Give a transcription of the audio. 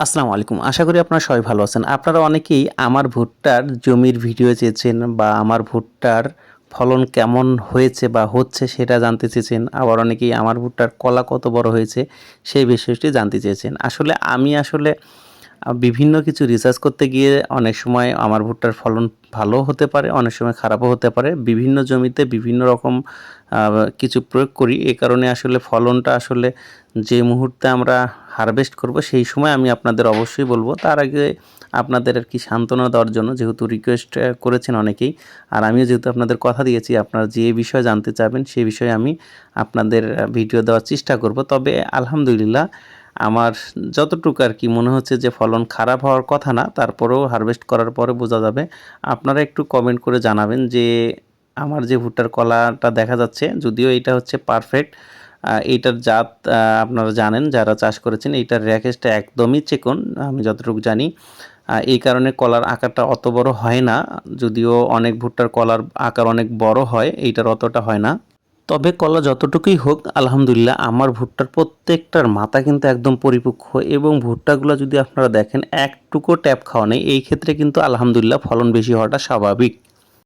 আসসালামু আলাইকুম। আশা করি আপনারা সবাই ভালো আছেন। আপনারা অনেকেই আমার ভুট্টার জমির ভিডিও চেয়েছেন বা আমার ভুট্টার ফলন কেমন হয়েছে বা হচ্ছে সেটা জানতে চেয়েছেন। আবার অনেকেই আমার ভুট্টার কলা কত বড় হয়েছে সেই বিষয়টি জানতে চেয়েছেন। আসলে আমি আসলে বিভিন্ন কিছু রিসার্চ করতে গিয়ে অনেক সময় আমার ভুট্টার ফলন ভালো হতে পারে, অনেক সময় খারাপও হতে পারে। বিভিন্ন জমিতে বিভিন্ন রকম কিছু প্রয়োগ করি। এ কারণে আসলে ফলনটা আসলে যে মুহূর্তে আমরা হারভেস্ট করব, সেই সময় আমি আপনাদের অবশ্যই বলব। তার আগে আপনাদের আর কি সান্ত্বনা দেওয়ার জন্য, যেহেতু রিকোয়েস্ট করেছেন অনেকেই, আর আমিও যেহেতু আপনাদের কথা দিয়েছি, আপনারা যে বিষয়ে জানতে চাবেন সেই বিষয়ে আমি আপনাদের ভিডিও দেওয়ার চেষ্টা করব। তবে আলহামদুলিল্লাহ, আমার যতটুকু আর কি মনে হচ্ছে যে ফলন খারাপ হওয়ার কথা না, তারপরেও হারভেস্ট করার পরে বোঝা যাবে। আপনারা একটু কমেন্ট করে জানাবেন যে, আমার যে ভুট্টার কলাটা দেখা যাচ্ছে, যদিও এটা হচ্ছে পারফেক্ট এইটার জাত আপনারা জানেন, যারা চাষ করেছেন, এইটার র্যাকেজটা একদমই চিকন, আমি যতটুকু জানি। এই কারণে কলার আকারটা অত বড় হয় না, যদিও অনেক ভুট্টার কলার আকার অনেক বড় হয়, এইটার অতটা হয় না। তবে কলা যতটুকুই হোক, আলহামদুলিল্লাহ, আমার ভুট্টার প্রত্যেকটার মাথা কিন্তু একদম পরিপক্ক এবং ভুট্টাগুলো যদি আপনারা দেখেন, একটুকু ট্যাপ খাওয়া নেই, এই ক্ষেত্রে কিন্তু আলহামদুলিল্লাহ ফলন বেশি হওয়াটা স্বাভাবিক।